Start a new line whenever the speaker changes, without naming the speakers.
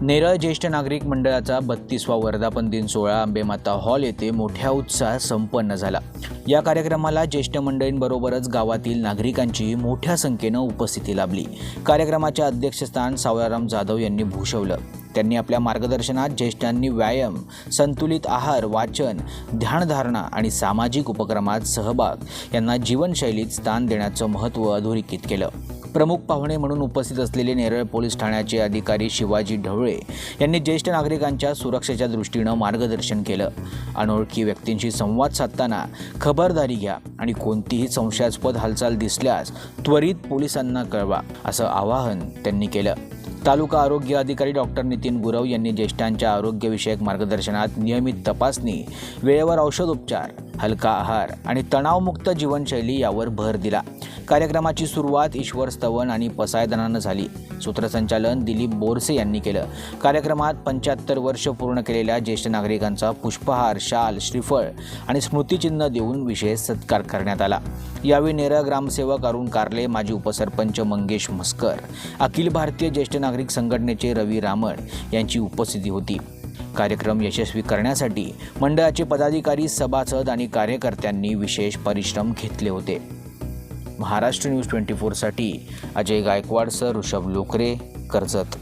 नेरळ ज्येष्ठ नागरिक मंडळाचा बत्तीसवा वर्धापन दिन सोहळा आंबेमाता हॉल येथे मोठ्या उत्साहात संपन्न झाला. या कार्यक्रमाला ज्येष्ठ मंडळींबरोबरच गावातील नागरिकांची मोठ्या संख्येनं उपस्थिती लाभली. कार्यक्रमाच्या अध्यक्षस्थान सावळाराम जाधव यांनी भूषवलं. त्यांनी आपल्या मार्गदर्शनात ज्येष्ठांनी व्यायाम संतुलित आहार वाचन ध्यानधारणा आणि सामाजिक उपक्रमात सहभाग यांना जीवनशैलीत स्थान देण्याचं महत्त्व अधोरेखित केलं. प्रमुख पाहुणे म्हणून उपस्थित असलेले नेरळ पोलीस ठाण्याचे अधिकारी शिवाजी ढवळे यांनी ज्येष्ठ नागरिकांच्या सुरक्षेच्या दृष्टीनं मार्गदर्शन केलं. अनोळखी व्यक्तींशी संवाद साधताना खबरदारी घ्या आणि कोणतीही संशयास्पद हालचाल दिसल्यास त्वरित पोलिसांना कळवा असं आवाहन त्यांनी केलं. तालुका आरोग्य अधिकारी डॉक्टर नितीन गुरव यांनी ज्येष्ठांच्या आरोग्यविषयक मार्गदर्शनात नियमित तपासणी वेळेवर औषधोपचार हलका आहार आणि तणावमुक्त जीवनशैली यावर भर दिला. कार्यक्रमाची सुरुवात ईश्वर स्तवन आणि पसायदनानं झाली. सूत्रसंचालन दिलीप बोरसे यांनी केलं. कार्यक्रमात पंच्याहत्तर वर्ष पूर्ण केलेल्या ज्येष्ठ नागरिकांचा पुष्पहार शाल श्रीफळ आणि स्मृतिचिन्ह देऊन विशेष सत्कार करण्यात आला. यावेळी नेरळ ग्रामसेवक अरुण कारले माजी उपसरपंच मंगेश म्हस्कर अखिल भारतीय ज्येष्ठ नागरिक संघटनेचे रवी रामण यांची उपस्थिती होती. कार्यक्रम यशस्वी करण्यासाठी मंडळाचे पदाधिकारी सभासद आणि कार्यकर्त्यांनी विशेष परिश्रम घेतले होते. महाराष्ट्र न्यूज ट्वेंटी फोरसाठी अजय गायकवाड सर ऋषभ लोकरे कर्जत.